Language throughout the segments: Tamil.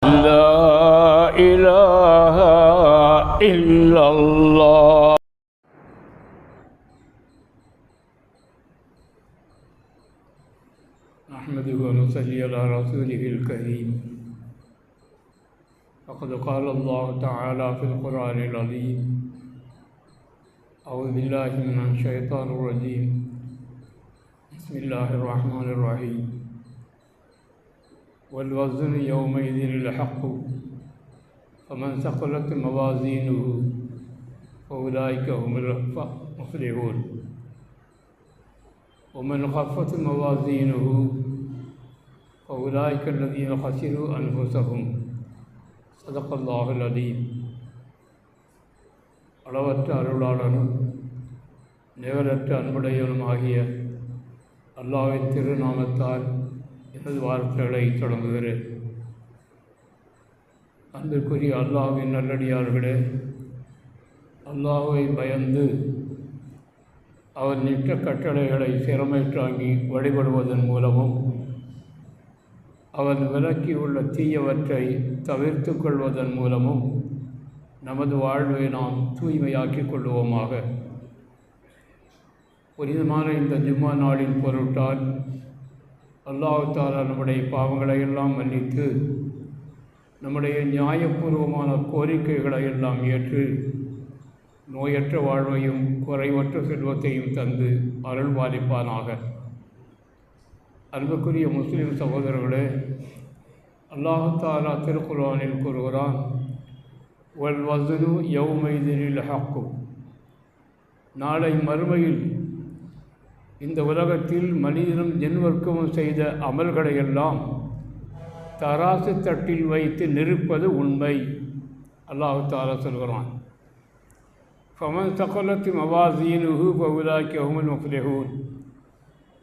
لا إله إلا الله. نحمده ونصلي على رسوله الكريم. فقد قال الله تعالى في القرآن العظيم أعوذ بالله من الشيطان الرجيم. بسم الله الرحمن الرحيم. والوزن يومئذ الحق فمن ثقلت موازينه فأولئك هم المفلحون ومن خفت موازينه فأولئك الذين خسروا أنفسهم صدق الله العظيم அளவற்ற அருளாளனும் நிகரற்ற அன்புடையவனும் ஆகிய அல்லாவின் திருநாமத்தால் எனது வார்த்தைகளை தொடங்குகிறேன். அன்பிற்குரிய அல்லாஹ்வின் நல்லடியார்களே அல்லாஹ்வை பயந்து அவர் நிற்ற கட்டளைகளை சிரமேற்றாங்கி வழிபடுவதன் மூலமும் அவன் விலக்கியுள்ள தீயவற்றை தவிர்த்து கொள்வதன் மூலமும் நமது வாழ்வை நாம் தூய்மையாக்கிக் கொள்வோமாக புனிதமான இந்த ஜும்மா நாளின் பொருட்டால் அல்லாவுதாலா நம்முடைய பாவங்களை எல்லாம் மன்னித்து நம்முடைய நியாயபூர்வமான கோரிக்கைகளை எல்லாம் ஏற்று நோயற்ற வாழ்வையும் குறைவற்ற செல்வத்தையும் தந்து அருள் பாலிப்பானாக அன்புக்குரிய முஸ்லீம் சகோதரர்களே அல்லாஹாலா திருக்குர்ஆனில் கூறுகிறான் வல் வசனு யௌமைதினில் ஹக்கும் நாளை மறுமையில் இந்த உலகத்தில் மனிதனும் ஜென்வர்க்கமும் செய்த அமல்களையெல்லாம் தராசு தட்டில் வைத்து நிற்பது உண்மை. அல்லாஹு தாலா சொல்கிறான். ஃபமன் சகலத்து மவாசீனுஹு பகுதாக்கி அஹுமல் முஃப்லிஹூன்.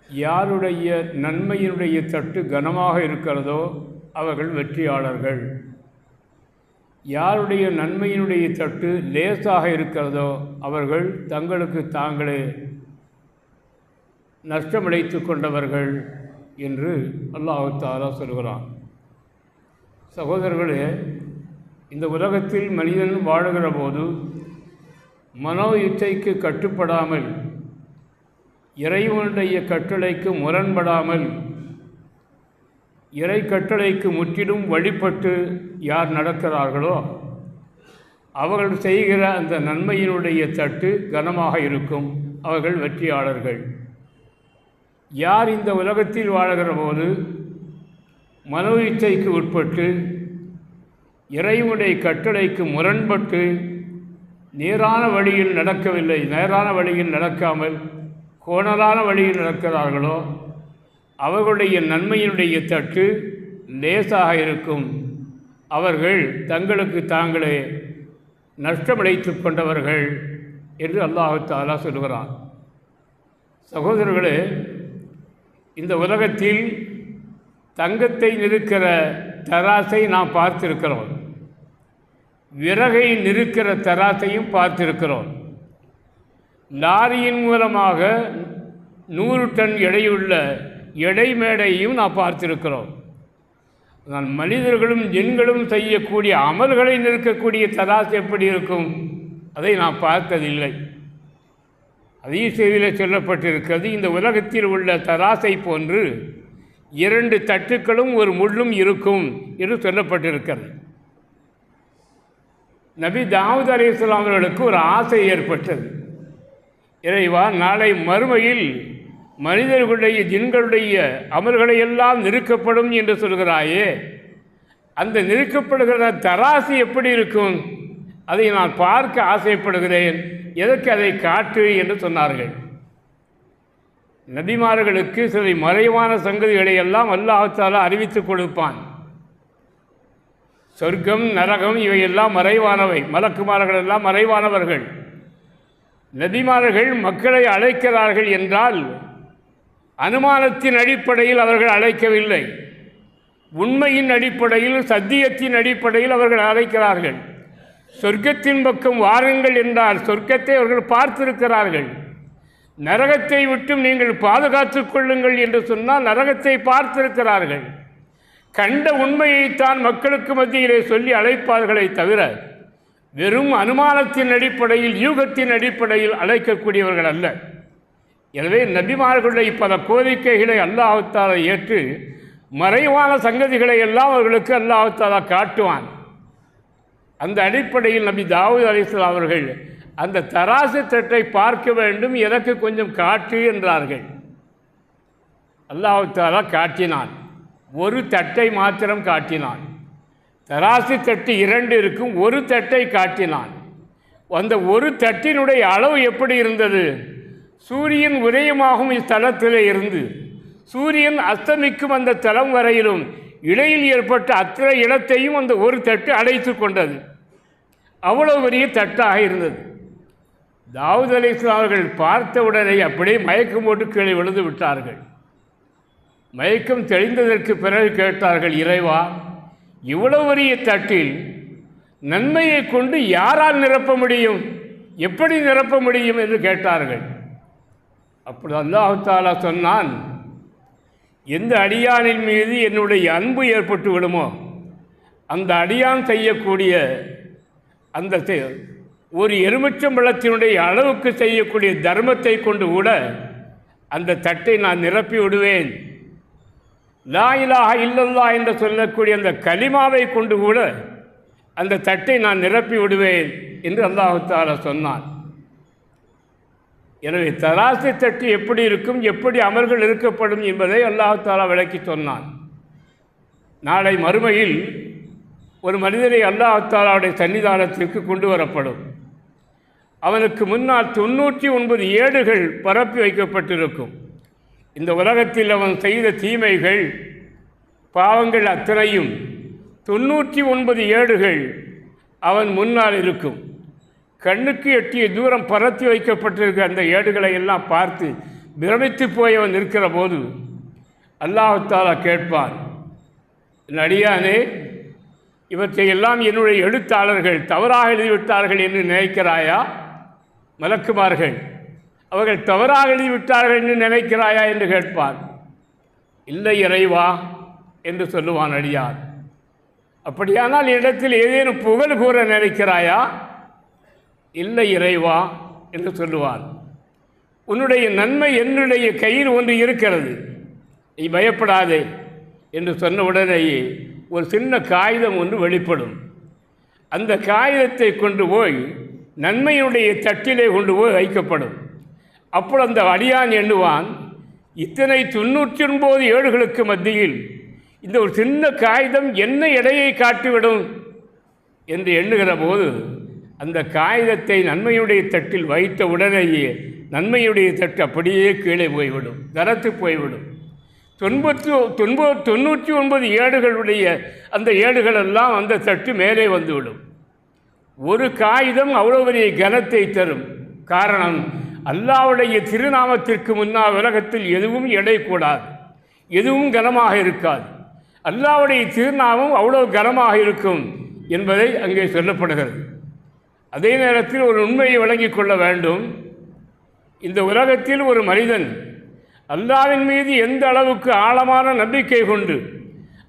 யாருடைய நன்மையினுடைய தட்டு கனமாக இருக்கிறதோ அவர்கள் வெற்றியாளர்கள். யாருடைய நன்மையினுடைய தட்டு லேசாக இருக்கிறதோ அவர்கள் தங்களுக்கு தாங்களே நஷ்டமடைத்து கொண்டவர்கள் என்று அல்லாஹு தாலா சொல்கிறான். சகோதரர்களே இந்த உலகத்தில் மனிதன் வாழுகிற போது மனோ இச்சைக்கு கட்டுப்படாமல் இறைவனுடைய கட்டளைக்கு முரண்படாமல் இறை கட்டளைக்கு முற்றிலும் வழிபட்டு யார் நடக்கிறார்களோ அவர்கள் செய்கிற அந்த நன்மையினுடைய தட்டு கனமாக இருக்கும். அவர்கள் வெற்றியாளர்கள். யார் இந்த உலகத்தில் வாழ்கிற போது மனோ இச்சைக்கு உட்பட்டு இறைவனுடைய கட்டளைக்கு முரண்பட்டு நேரான வழியில் நடக்கவில்லை நேரான வழியில் நடக்காமல் கோணலான வழியில் நடக்கிறார்களோ அவர்களுடைய நன்மையினுடைய தட்டு லேசாக இருக்கும். அவர்கள் தங்களுக்கு தாங்களே நஷ்டமடைத்து கொண்டவர்கள் என்று அல்லாஹு தாலா சொல்கிறான் சகோதரர்களே இந்த உலகத்தில் தங்கத்தை நிறுக்கிற தராசை நாம் பார்த்திருக்கிறோம். விறகை நிறுக்கிற தராசையும் பார்த்திருக்கிறோம். லாரியின் மூலமாக நூறு டன் எடையுள்ள எடை மேடையும் நாம் பார்த்திருக்கிறோம். நான் மனிதர்களும் ஜென்களும் செய்யக்கூடிய அமல்களை நிற்கக்கூடிய தராசு எப்படி இருக்கும்? அதை நான் பார்த்ததில்லை. அதே செய்தியில் சொல்லப்பட்டிருக்கிறது இந்த உலகத்தில் உள்ள தராசை போன்று இரண்டு தட்டுக்களும் ஒரு முள்ளும் இருக்கும் என்று சொல்லப்பட்டிருக்கிறது. நபி தாவூத் அலி இஸ்லாம் அவர்களுக்கு ஒரு ஆசை ஏற்பட்டது. இறைவா நாளை மறுமையில் மனிதர்களுடைய ஜின்களுடைய அமல்களை எல்லாம் நிறுக்கப்படும் என்று சொல்கிறாயே அந்த நிறுக்கப்படுகிற தராசு எப்படி இருக்கும்? அதை நான் பார்க்க ஆசைப்படுகிறேன். எதற்கு அதை காட்டு என்று சொன்னார்கள்? நபிமார்களுக்கு சில மறைவான சங்கதிகளை எல்லாம் அல்லாஹால அறிவித்துக் கொடுப்பான். சொர்க்கம் நரகம் இவையெல்லாம் மறைவானவை. மலக்குமார்கள் எல்லாம் மறைவானவர்கள். நபிமார்கள் மக்களை அழைக்கிறார்கள் என்றால் அனுமானத்தின் அடிப்படையில் அவர்கள் அழைக்கவில்லை. உண்மையின் அடிப்படையில் சத்தியத்தின் அடிப்படையில் அவர்கள் அழைக்கிறார்கள். சொர்க்கத்தின் பக்கம் வாருங்கள் என்றால் சொர்க்கத்தை அவர்கள் பார்த்திருக்கிறார்கள். நரகத்தை விட்டும் நீங்கள் பாதுகாத்துக் கொள்ளுங்கள் என்று சொன்னால் நரகத்தை பார்த்திருக்கிறார்கள். கண்ட உண்மையைத்தான் மக்களுக்கு மத்தியிலே சொல்லி அழைப்பார்களே தவிர வெறும் அனுமானத்தின் அடிப்படையில் யூகத்தின் அடிப்படையில் அழைக்கக்கூடியவர்கள் அல்ல. எனவே நபிமார்களுடைய பல கோரிக்கைகளை அல்லாஹாலா ஏற்று மறைவான சங்கதிகளை எல்லாம் அவர்களுக்கு அல்லாஹாலா காட்டுவான். அந்த அடிப்படையில் நபி தாவூத் அலிஸ்லாம் அவர்கள் அந்த தராசு தட்டை பார்க்க வேண்டும் எனக்கு கொஞ்சம் காட்டு என்றார்கள். அல்லாஹாலா காட்டினான். ஒரு தட்டை மாத்திரம் காட்டினான். தராசு தட்டு இரண்டு இருக்கும் ஒரு தட்டை காட்டினான். அந்த ஒரு தட்டினுடைய அளவு எப்படி இருந்தது? சூரியன் உதயமாகும் இத்தலத்தில் இருந்து சூரியன் அஸ்தமிக்கும் அந்த தலம் வரையிலும் இடையில் ஏற்பட்ட அத்தனை இடத்தையும் அந்த ஒரு தட்டு அடைத்து கொண்டது. அவ்வளவு பெரிய தட்டாக இருந்தது. தாவூத் அலிஸ்லாம் அவர்கள் பார்த்தவுடனே அப்படியே மயக்கம் போட்டு கீழே விழுந்து விட்டார்கள். மயக்கம் தெளிந்ததற்கு பிறகு கேட்டார்கள் இறைவா இவ்வளவு பெரிய தட்டில் நன்மையை கொண்டு யாரால் நிரப்ப முடியும்? எப்படி நிரப்ப முடியும்? என்று கேட்டார்கள். அப்படி அல்லாஹாலா சொன்னான் எந்த அடியானின் மீது என்னுடைய அன்பு ஏற்பட்டு விடுமோ அந்த அடியான் செய்யக்கூடிய அந்த செ- ஒரு எலுமிச்சம்பழத்தினுடைய அளவுக்கு செய்யக்கூடிய தர்மத்தை கொண்டு கூட அந்த தட்டை நான் நிரப்பி விடுவேன். லா இல்லல்லா என்று சொல்லக்கூடிய அந்த கலிமாவை கொண்டு கூட அந்த தட்டை நான் நிரப்பி விடுவேன் என்று அல்லாஹு தாலா சொன்னான். எனவே தராசை தட்டு எப்படி இருக்கும் எப்படி அமல்கள் இருக்கப்படும் என்பதை அல்லாஹாலா விளக்கி சொன்னான் நாளை மறுமையில் ஒரு மனிதனை அல்லாஹாலாவுடைய சன்னிதானத்திற்கு கொண்டு வரப்படும். அவனுக்கு முன்னால் தொண்ணூற்றி ஒன்பது ஏடுகள் பரப்பி வைக்கப்பட்டிருக்கும். இந்த உலகத்தில் அவன் செய்த தீமைகள் பாவங்கள் அத்தனையும் தொண்ணூற்றி ஒன்பது ஏடுகள் அவன் முன்னால் இருக்கும். கண்ணுக்கு எட்டிய தூரம் பரத்தி வைக்கப்பட்டிருக்க அந்த ஏடுகளை எல்லாம் பார்த்து பிரமித்து போய் அவன் இருக்கிற போது அல்லாஹாலா கேட்பான் என் இவற்றை இவற்றையெல்லாம் என்னுடைய எழுத்தாளர்கள் தவறாக எழுதிவிட்டார்கள் என்று நினைக்கிறாயா? மலக்குமார்கள் அவர்கள் தவறாக எழுதிவிட்டார்கள் என்று நினைக்கிறாயா? என்று கேட்பார் இல்லை இறைவா என்று சொல்லுவான் அடியார் அப்படியானால் இடத்தில் ஏதேனும் புகழ் கூற நினைக்கிறாயா? இல்லை இறைவா என்று சொல்லுவான் உன்னுடைய நன்மை என்னுடைய கையில் ஒன்று இருக்கிறது. நீ பயப்படாதே என்று சொன்ன உடனேயே ஒரு சின்ன காகிதம் ஒன்று வெளிப்படும். அந்த காகிதத்தை கொண்டு போய் நன்மையினுடைய தட்டிலே கொண்டு போய் வைக்கப்படும். அப்போ அந்த அடியான் எண்ணுவான் இத்தனை தொண்ணூற்றி ஒன்பது ஏடுகளுக்கு மத்தியில் இந்த ஒரு சின்ன காகிதம் என்ன எடையை காட்டிவிடும் என்று எண்ணுகிற போது அந்த காகிதத்தை நன்மையுடைய தட்டில் வைத்த உடனேயே நன்மையுடைய தட்டு அப்படியே கீழே போய்விடும் தரத்து போய்விடும். தொன்பத்து தொன்பது தொண்ணூற்றி ஒன்பது ஏடுகளுடைய அந்த ஏடுகளெல்லாம் அந்த தட்டு மேலே வந்துவிடும். ஒரு காகிதம் அவ்வளோ பெரிய கனத்தை தரும். காரணம் அல்லாவுடைய திருநாமத்திற்கு முன்னால் உலகத்தில் எதுவும் எடை கூடாது எதுவும் கனமாக இருக்காது. அல்லாவுடைய திருநாமம் அவ்வளோ கனமாக இருக்கும் என்பதை அங்கே சொல்லப்படுகிறது. அதே நேரத்தில் ஒரு உண்மையை வழங்கிக் கொள்ள வேண்டும். இந்த உலகத்தில் ஒரு மனிதன் அல்லாவின் மீது எந்த அளவுக்கு ஆழமான நம்பிக்கை கொண்டு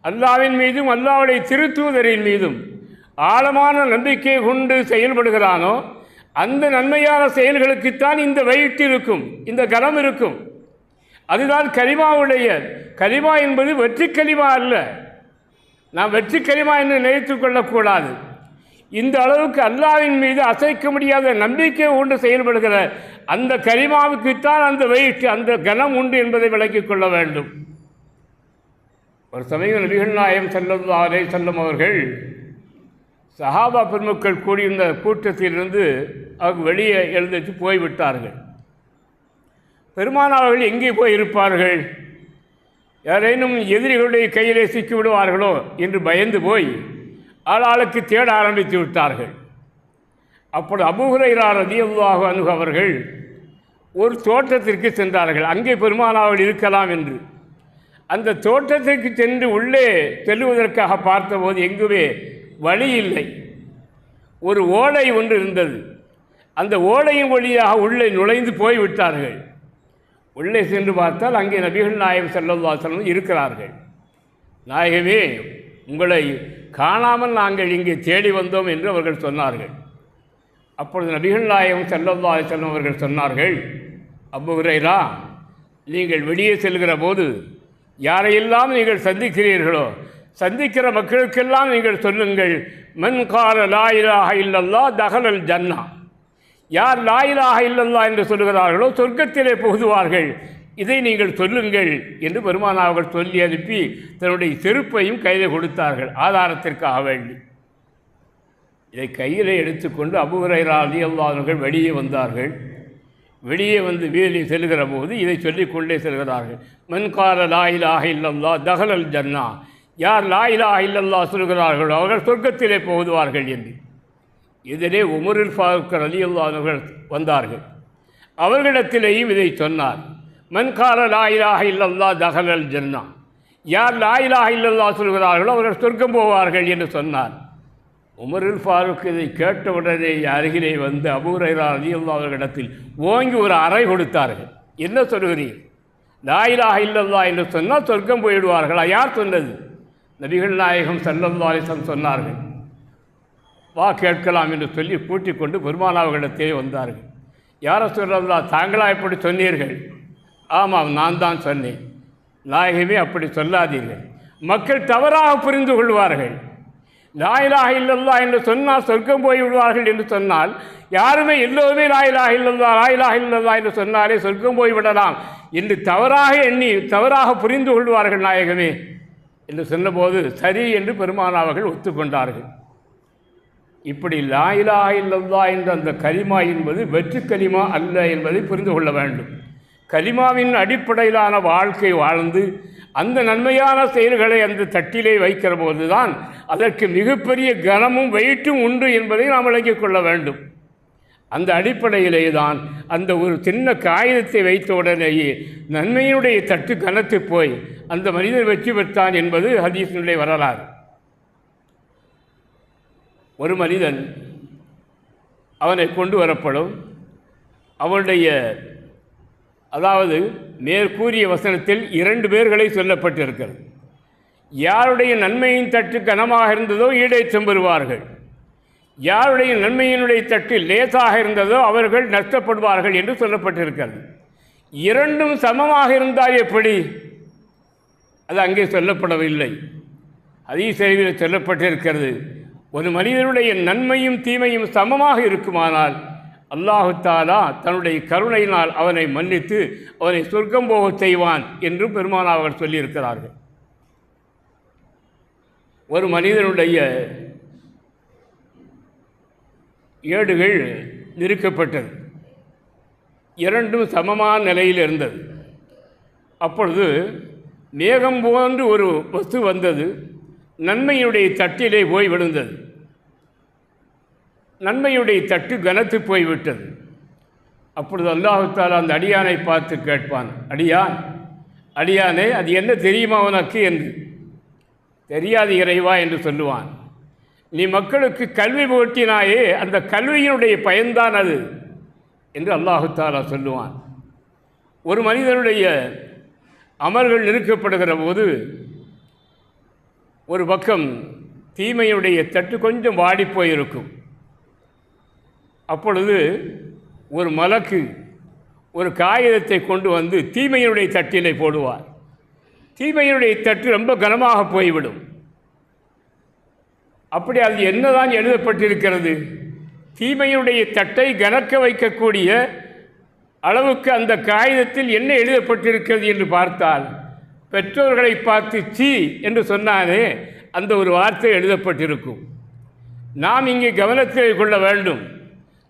அல்லாவின் மீதும் அல்லாவுடைய திருத்தூதரின் மீதும் ஆழமான நம்பிக்கை கொண்டு செயல்படுகிறானோ அந்த நன்மையான செயல்களுக்குத்தான் இந்த வயிற்று இருக்கும் இந்த கரம் இருக்கும். அதுதான் கரிமாவுடைய கரிமா என்பது வெற்றி கரிமா அல்ல. நாம் வெற்றி கரிமா என்று நினைத்து கொள்ளக்கூடாது. இந்த அளவுக்கு அல்லாவின் மீது அசைக்க முடியாத நம்பிக்கை உண்டு செயல்படுகிற அந்த கரிமாவுக்குத்தான் அந்த வெயிட் அந்த கனம் உண்டு என்பதை விளக்கிக் கொள்ள வேண்டும். ஒரு சமயம் நபிகள் நாயம் செல்லல்லா அலை செல்லும் அவர்கள் சஹாபா பெருமக்கள் கூடியிருந்த கூட்டத்திலிருந்து அவங்க வெளியே எழுந்திட்டு போய்விட்டார்கள். பெருமானாவர்கள் எங்கே போய் இருப்பார்கள் யாரேனும் எதிரிகளுடைய கையிலே சிக்கி விடுவார்களோ என்று பயந்து போய் ஆளாளுக்கு தேட ஆரம்பித்து விட்டார்கள். அப்பொழுது அபுஹுரைரா ரதியல்லாஹு அனுகு அவர்கள் ஒரு தோட்டத்திற்கு சென்றார்கள். அங்கே பெருமானாவில் இருக்கலாம் என்று. அந்த தோட்டத்திற்கு சென்று உள்ளே செல்லுவதற்காக பார்த்தபோது எங்குமே வழி இல்லை. ஒரு ஓலை ஒன்று இருந்தது. அந்த ஓலையின் வழியாக உள்ளே நுழைந்து போய்விட்டார்கள். உள்ளே சென்று பார்த்தால் அங்கே நபிகள் நாயம் செல்லல்லாசலம் இருக்கிறார்கள். நாயகமே உங்களை காணாமல் நாங்கள் இங்கே தேடி வந்தோம் என்று அவர்கள் சொன்னார்கள். அப்பொழுது நபிகள் நாயகம் செல்லல்லா செல்லும் அவர்கள் சொன்னார்கள் அப்பு ஹுரைரா நீங்கள் வெளியே செல்கிற போது யாரையெல்லாம் நீங்கள் சந்திக்கிறீர்களோ சந்திக்கிற மக்களுக்கெல்லாம் நீங்கள் சொல்லுங்கள் மென்கால கால லா இல்லல்லா தகலல் ஜன்னா. யார் லாயிலாக இல்லல்லா என்று சொல்லுகிறார்களோ சொர்க்கத்திலே புகுதுவார்கள். இதை நீங்கள் சொல்லுங்கள் என்று பெருமானா அவர்கள் சொல்லி அனுப்பி தன்னுடைய செருப்பையும் கையில் கொடுத்தார்கள் ஆதாரத்திற்காக வேண்டி. இதை கையில் எடுத்துக்கொண்டு அபுஹுரைரா அலி அல்லாஹர்கள் வெளியே வந்தார்கள். வெளியே வந்து வீதியில் செல்கிற போது இதை சொல்லிக்கொண்டே செல்கிறார்கள். மன்கால லாயிலாக இல்லல்லா தகலல் ஜன்னா. யார் லாயிலாக இல்லல்லா சொல்கிறார்களோ அவர்கள் சொர்க்கத்திலே போகுதுவார்கள் என்று. இதிலே உமரில் ஃபாருக்கர் அலி அல்லாதவர்கள் வந்தார்கள். அவர்களிடத்திலேயும் இதை சொன்னார். மன்கால லா இலாஹ இல்லல்லா தகலல் ஜன்னா. யார் லாயிலாக இல்லல்லா சொல்கிறார்களோ அவர்கள் சொர்க்கம் போவார்கள் என்று சொன்னார். உமருல் ஃபாரூக் இதை கேட்ட உடனே அருகிலே வந்து அபூரைரா அலியுல்லா அவர்களிடத்தில் ஓங்கி ஒரு அறை கொடுத்தார்கள். என்ன சொல்கிறீர்? லாயிலாக இல்லல்லா என்று சொன்னால் சொர்க்கம் போயிடுவார்களா? யார் சொன்னது? நபிகள் நாயகம் சல்லல்லாலிசம் சொன்னார்கள். வா கேட்கலாம் என்று சொல்லி கூட்டிக் கொண்டு பெருமானாவர்களிடத்தே வந்தார்கள். யாரை சொல்லல்லா தாங்களா இப்படி சொன்னீர்கள்? ஆமாம் நான் தான் சொன்னேன். நாயகமே அப்படி சொல்லாதீர்கள். மக்கள் தவறாக புரிந்து கொள்வார்கள். லாயிலாக இல்லல்லா என்று சொன்னால் சொர்க்கம் போய் விடுவார்கள் என்று சொன்னால் யாருமே எல்லோருமே லாயிலாக இல்லல்லா லாயிலாக இல்லல்லா என்று சொன்னாலே சொர்க்கம் போய் விடலாம் என்று தவறாக எண்ணி தவறாக புரிந்து கொள்வார்கள் நாயகமே என்று சொன்னபோது சரி என்று பெருமானாவர்கள் ஒத்துக்கொண்டார்கள். இப்படி லாயிலாக இல்லல்லா என்ற அந்த கலிமா என்பது வெற்று கலிமா அல்ல என்பதை புரிந்து கொள்ள வேண்டும். கலிமாவின் அடிப்படையிலான வாழ்க்கை வாழ்ந்து அந்த நன்மையான செயல்களை அந்த தட்டிலே வைக்கிற போதுதான் அதற்கு மிகப்பெரிய கனமும் வெயிட்டும் உண்டு என்பதை நாம் விளங்கிக் கொள்ள வேண்டும். அந்த அடிப்படையிலே தான் அந்த ஒரு சின்ன காகிதத்தை வைத்த உடனேயே நன்மையினுடைய தட்டு கனத்து போய் அந்த மனிதர் வெற்றி பெற்றான் என்பது ஹதீஸினுடைய வரலாறு. ஒரு மனிதன் அவனை கொண்டு வரப்படும். அவனுடைய அதாவது மேற்கூறிய வசனத்தில் இரண்டு பேர்களை சொல்லப்பட்டிருக்கிறது. யாருடைய நன்மையின் தட்டு கனமாக இருந்ததோ ஈடேற்றம் பெறுவார்கள் யாருடைய நன்மையினுடைய தட்டு லேசாக இருந்ததோ அவர்கள் நஷ்டப்படுவார்கள் என்று சொல்லப்பட்டிருக்கிறது. இரண்டும் சமமாக இருந்தால் எப்படி? அது அங்கே சொல்லப்படவில்லை. அதீசெய்தியில் சொல்லப்பட்டிருக்கிறது ஒரு மனிதனுடைய நன்மையும் தீமையும் சமமாக இருக்குமானால் அல்லாஹு தாலா தன்னுடைய கருணையினால் அவனை மன்னித்து அவனை சொர்க்கம் போக செய்வான் என்றும் பெருமானா அவர்கள் சொல்லியிருக்கிறார்கள். ஒரு மனிதனுடைய ஏடுகள் நிறுக்கப்பட்டது இரண்டும் சமமான நிலையில் இருந்தது. அப்பொழுது மேகம் போன்று ஒரு வஸ்து வந்தது. நன்மையுடைய தட்டிலே போய் விழுந்தது. நன்மையுடைய தட்டு கனத்து போய்விட்டது. அப்பொழுது அல்லாஹுத்தாலா அந்த அடியானை பார்த்து கேட்பான் அடியான் அடியானே அது என்ன தெரியுமா உனக்கு? என்று. தெரியாது இறைவா என்று சொல்லுவான். நீ மக்களுக்கு கல்வி போட்டினாயே அந்த கல்வியினுடைய பயன்தான் அது என்று அல்லாஹுத்தாலா சொல்லுவான். ஒரு மனிதனுடைய அமல்கள் நிறுக்கப்படுகிற போது ஒரு பக்கம் தீமையுடைய தட்டு கொஞ்சம் வாடிப்போயிருக்கும் அப்பொழுது ஒரு மலக்கு ஒரு காகிதத்தை கொண்டு வந்து தீமையினுடைய தட்டிலை போடுவார். தீமையினுடைய தட்டு ரொம்ப கனமாக போய்விடும். அப்படி அது என்னதான் எழுதப்பட்டிருக்கிறது? தீமையுடைய தட்டை கனக்க வைக்கக்கூடிய அளவுக்கு அந்த காகிதத்தில் என்ன எழுதப்பட்டிருக்கிறது என்று பார்த்தால் பெற்றோர்களை பார்த்து சி என்று சொன்னாலே அந்த ஒரு வார்த்தை எழுதப்பட்டிருக்கும். நாம் இங்கே கவனத்தில் கொள்ள வேண்டும்.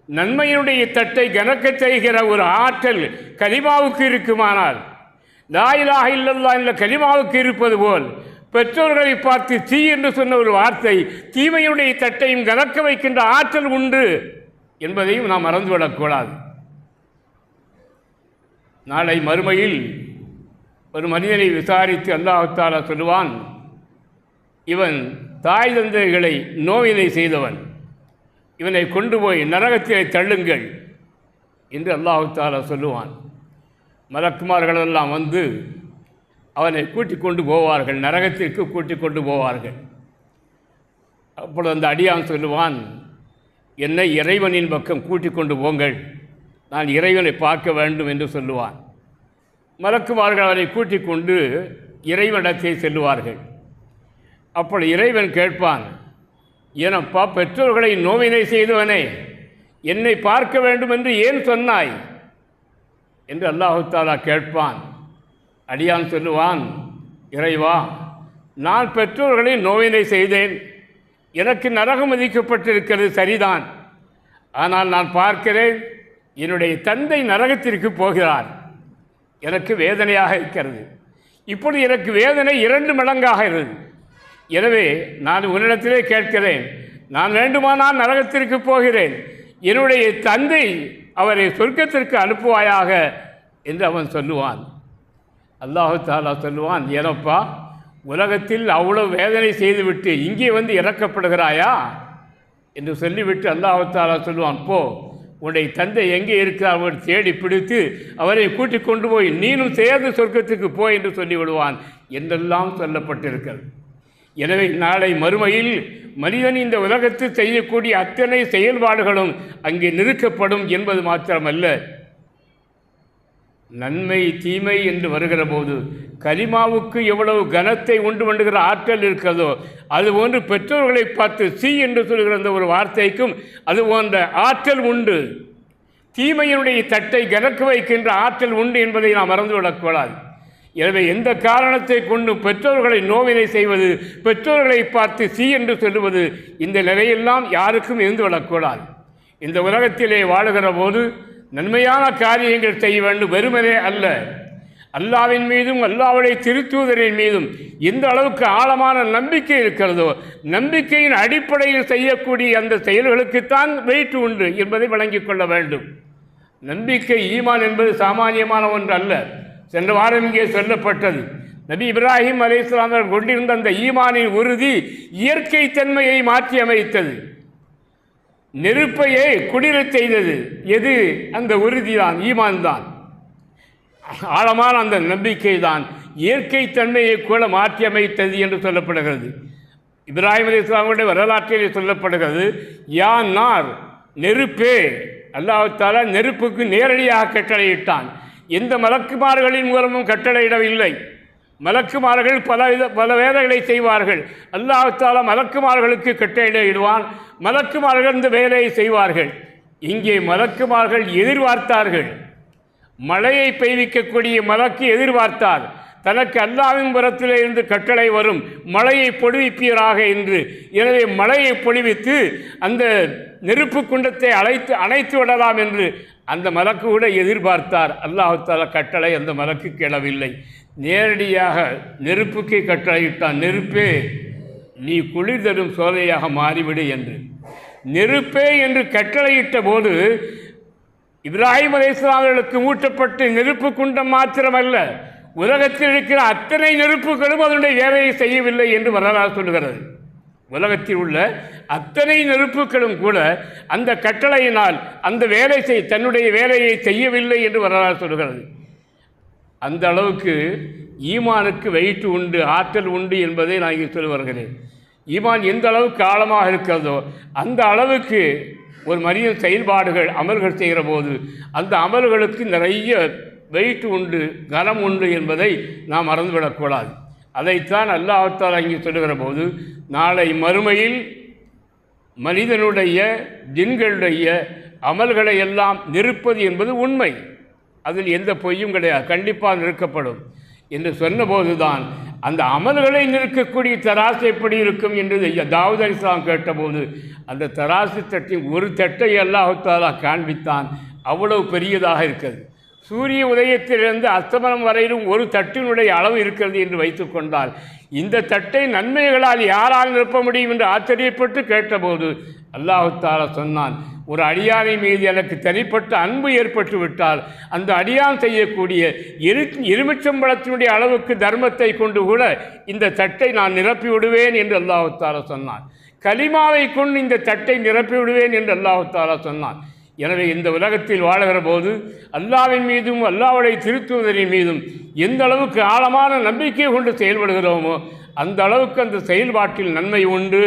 நன்மையினுடைய தட்டை கனக்கச் செய்கிற ஒரு ஆற்றல் கலிமாவுக்கு இருக்குமானால் லாயிலாக இல்லல்லா என்ற கலிமாவுக்கு இருப்பது போல் பெற்றோர்களை பார்த்து தீ என்று சொன்ன ஒரு வார்த்தை தீமையுடைய தட்டையும் கனக்க வைக்கின்ற ஆற்றல் உண்டு என்பதையும் நாம் மறந்துவிடக்கூடாது. நாளை மறுமையில் ஒரு மனிதனை விசாரித்து அல்லாஹாலா சொல்லுவான் இவன் தாய் தந்தைகளை நோவினை செய்தவன். இவனை கொண்டு போய் நரகத்திலே தள்ளுங்கள் என்று அல்லாஹு தாலா சொல்லுவான். மலக்குமார்களெல்லாம் வந்து அவனை கூட்டிக் கொண்டு போவார்கள் நரகத்திற்கு கூட்டிக் கொண்டு போவார்கள். அப்பொழுது அந்த அடியான் சொல்லுவான் என்னை இறைவனின் பக்கம் கூட்டிக் கொண்டு போங்கள் நான் இறைவனை பார்க்க வேண்டும் என்று சொல்லுவான். மலக்குமார்கள் அவனை கூட்டிக் கொண்டு இறைவனிடத்தை செல்லுவார்கள். அப்பொழுது இறைவன் கேட்பான் ஏனப்பா பெற்றோர்களை நோவினை செய்தவனே என்னை பார்க்க வேண்டும் என்று ஏன் சொன்னாய்? என்று அல்லாஹு தாலா கேட்பான். அடியான் சொல்லுவான் இறைவா நான் பெற்றோர்களை நோவினை செய்தேன். எனக்கு நரகம் விதிக்கப்பட்டிருக்கிறது சரிதான். ஆனால் நான் பார்க்கிறேன் என்னுடைய தந்தை நரகத்திற்கு போகிறார். எனக்கு வேதனையாக இருக்கிறது. இப்பொழுது எனக்கு வேதனை இரண்டு மடங்காக இருந்தது. எனவே நான் உன்னிடத்திலே கேட்கிறேன். நான் வேண்டுமானால் நரகத்திற்கு போகிறேன். என்னுடைய தந்தை அவரை சொர்க்கத்திற்கு அனுப்புவாயாக என்று அவன் சொல்லுவான். அல்லாஹு தாலா சொல்லுவான் ஏனப்பா உலகத்தில் அவ்வளோ வேதனை செய்துவிட்டு இங்கே வந்து இறக்கப்படுகிறாயா? என்று சொல்லிவிட்டு அல்லாஹு தாலா சொல்லுவான் போ உன்னுடைய தந்தை எங்கே இருக்கிறார்? அவர் தேடி பிடித்து அவரை கூட்டிக் கொண்டு போய் நீனும் சேர்ந்து சொர்க்கத்துக்கு போ என்று சொல்லிவிடுவான் என்றெல்லாம் சொல்லப்பட்டிருக்கிறது. எனவே நாளை மறுமையில் மனிதன் இந்த உலகத்தில் செய்யக்கூடிய அத்தனை செயல்பாடுகளும் அங்கே நிறுக்கப்படும் என்பது மாத்திரமல்ல. நன்மை தீமை என்று வருகிற போது கலிமாவுக்கு எவ்வளவு கனத்தை உண்டு பண்ணுகிற ஆற்றல் இருக்கிறதோ அதுபோன்று பெற்றோர்களை பார்த்து சி என்று சொல்கிற அந்த ஒரு வார்த்தைக்கும் அது போன்ற ஆற்றல் உண்டு. தீமையினுடைய தட்டை கனக்க வைக்கின்ற ஆற்றல் உண்டு என்பதை நாம் மறந்துவிடக்கூடாது எனவே எந்த காரணத்தை கொண்டு பெற்றோர்களை நோவினை செய்வது பெற்றோர்களை பார்த்து சி என்று சொல்லுவது இந்த நிலையெல்லாம் யாருக்கும் இருந்து விடக்கூடாது. இந்த உலகத்திலே வாழுகிற போது நன்மையான காரியங்கள் செய்ய வேண்டும் வெறுமனே அல்ல. அல்லாவின் மீதும் அல்லாவுடைய திருத்தூதரின் மீதும் எந்த அளவுக்கு ஆழமான நம்பிக்கை இருக்கிறதோ நம்பிக்கையின் அடிப்படையில் செய்யக்கூடிய அந்த செயல்களுக்குத்தான் வெயிட் உண்டு என்பதை விளங்கிக் கொள்ள வேண்டும். நம்பிக்கை ஈமான் என்பது சாமானியமான ஒன்று அல்ல. சென்ற வாரம் இங்கே சொல்லப்பட்டது. நபி இப்ராஹிம் அலைஹிஸ்ஸலாம் கொண்டிருந்த அந்த ஈமானின் உறுதி இயற்கை தன்மையை மாற்றி அமைத்தது நெருப்பையே குடிரச் செய்தது. எது? அந்த உறுதிதான் ஈமான் தான் ஆழமான அந்த நம்பிக்கை தான் இயற்கை தன்மையை கூட மாற்றி அமைத்தது என்று சொல்லப்படுகிறது. இப்ராஹிம் அலி இஸ்லாமுடைய வரலாற்றில் சொல்லப்படுகிறது யா நார் நெருப்பே. அல்லாஹால நெருப்புக்கு நேரடியாக கட்டளையிட்டான். எந்த மலக்குமார்களின் மூலமும் கட்டளையிடவில்லை. மலக்குமார்கள் பல வித பல வேலைகளை செய்வார்கள். அல்லாஹால மலக்குமார்களுக்கு கட்டளையிடுவான். மலக்குமார்கள் இந்த வேலையை செய்வார்கள். இங்கே மலக்குமார்கள் எதிர்பார்த்தார்கள். மழையை பெய்விக்கக்கூடிய மலக்கு எதிர்பார்த்தார். தனக்கு அல்லாவின் புறத்திலே இருந்து கட்டளை வரும். மழையை பொழிவிப்பீராக என்று. எனவே மழையை பொழிவித்து அந்த நெருப்பு குண்டத்தை அழைத்து அணைத்து விடலாம் என்று அந்த மலக்கு கூட எதிர்பார்த்தார். அல்லாஹால கட்டளை அந்த மலக்கு கிளவில்லை. நேரடியாக நெருப்புக்கு கட்டளையிட்டான். நெருப்பே நீ குளிர் தரும் சோலையாக மாறிவிடு என்று. நெருப்பே என்று கட்டளையிட்ட போது இப்ராஹிம் அலையாமர்களுக்கு மூட்டப்பட்டு நெருப்பு குண்டம் மாத்திரமல்ல உலகத்தில் இருக்கிற அத்தனை நெருப்புகளும் அதனுடைய வேலையை செய்யவில்லை என்று வரலாறு சொல்கிறது உலகத்தில் உள்ள அத்தனை நெருப்புகளும் கூட அந்த கட்டளையினால் அந்த வேலை செய் தன்னுடைய வேலையை செய்யவில்லை என்று வரலாறு சொல்கிறது அந்த அளவுக்கு ஈமானுக்கு வெயிட்டு உண்டு ஆற்றல் உண்டு என்பதை நான் இங்கே சொல்லி வருகிறேன். ஈமான் எந்த அளவுக்கு ஆழமாக இருக்கிறதோ அந்த அளவுக்கு ஒரு மனிதன் செயல்பாடுகள் அமல்கள் செய்கிற போது அந்த அமல்களுக்கு நிறைய வெயிட் உண்டு கனம் உண்டு என்பதை நாம் மறந்துவிடக்கூடாது. அதைத்தான் அல்லாஹால் அங்கே சொல்லுகிற போது நாளை மறுமையில் மனிதனுடைய ஜின்களுடைய அமல்களை எல்லாம் நிற்பது என்பது உண்மை. அதில் எந்த பொய்யும் கிடையாது கண்டிப்பாக நிற்கப்படும் என்று சொன்னபோது தான் அந்த அமல்களை நிற்கக்கூடிய தராசு எப்படி இருக்கும் என்று தாவூத் அலிஸ்லாம் கேட்டபோது அந்த தராசு தட்டின் ஒரு தட்டை அல்லாஹாலா காண்பித்தான். அவ்வளவு பெரியதாக இருக்கிறது. சூரிய உதயத்திலிருந்து அஸ்தமனம் வரையிலும் ஒரு தட்டினுடைய அளவு இருக்கிறது என்று வைத்துக்கொண்டால் இந்த தட்டை நன்மைகளால் யாரால் நிரப்ப முடியும் என்று ஆச்சரியப்பட்டு கேட்டபோது அல்லாஹால சொன்னான் ஒரு அடியானை மீது எனக்கு தனிப்பட்ட அன்பு ஏற்பட்டு விட்டால் அந்த அடியான் செய்யக்கூடிய எரு எலுமிச்சம்பழத்தினுடைய அளவுக்கு தர்மத்தை கொண்டு கூட இந்த தட்டை நான் நிரப்பி விடுவேன் என்று அல்லாஹால சொன்னான். கலிமாவை கொண்டு இந்த தட்டை நிரப்பி விடுவேன் என்று அல்லாஹால சொன்னான். எனவே இந்த உலகத்தில் வாழுகிற போது அல்லாவின் மீதும் அல்லாவுடைய திருத்துவதரின் மீதும் எந்த அளவுக்கு ஆழமான நம்பிக்கை கொண்டு செயல்படுகிறோமோ அந்த அளவுக்கு அந்த செயல்பாட்டில் நன்மை உண்டு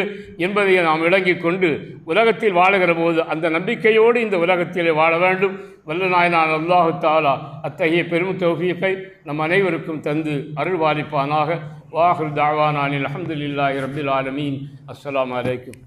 என்பதை நாம் விளங்கி கொண்டு உலகத்தில் வாழுகிற போது அந்த நம்பிக்கையோடு இந்த உலகத்திலே வாழ வேண்டும். வல்ல நாயனான் அல்லாஹு தாலா. அத்தகைய பெரும் தௌஃபீக்கை நம் அனைவருக்கும் தந்து அருள்வாளிப்பானாக வாஹுல் தாவானானில் அஹமதுல்லாஹி ரபில் ஆலமீன். அஸ்லாம் அலைக்கும்.